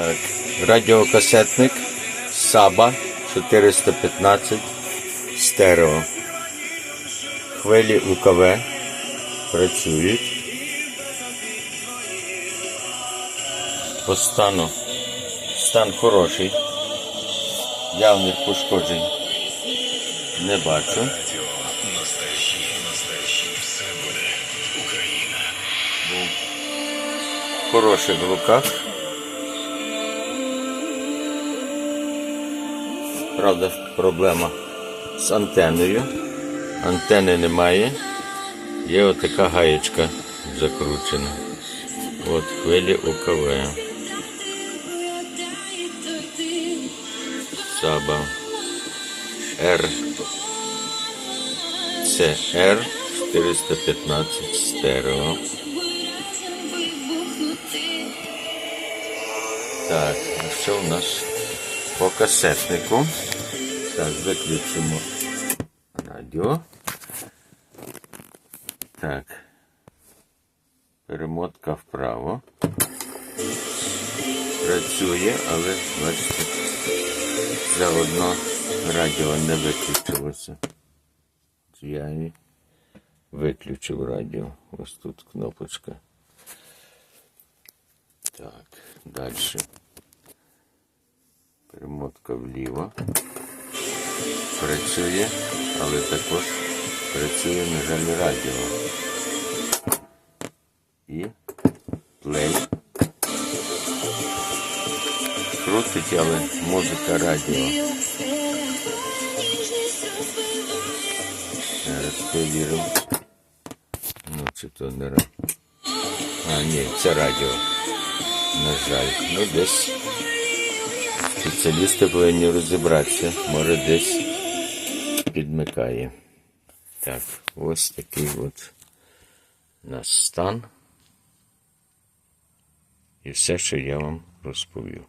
Так, радіокасетник Саба 415 стерео. Хвилі УКВ працюють. По стану стан хороший. Явних пошкоджень не бачу. В хороших руках. Правда, проблема з антеною. Антени немає. Є отака гаєчка закручена. От хвилі УКВ. Саба. Р. Це Р 415 стерео. Так, а що у нас по касетнику? Так, виключимо радіо. Так. Перемотка вправо. Працює, але бачите, заодно радіо не виключилося. Я і виключив радіо. Ось тут кнопочка. Так, далі. Перемотка вліво. Працює, але також працює, на жаль, радіо. І плей. Крутить, але музика радіо. Зараз перевіримо. Ну, чи то не радіо. А, ні, це радіо. На жаль. Ну, десь спеціалісти повинні розібратися. Може, десь підмикає. Так, ось такий от у нас стан. І все, що я вам розповів.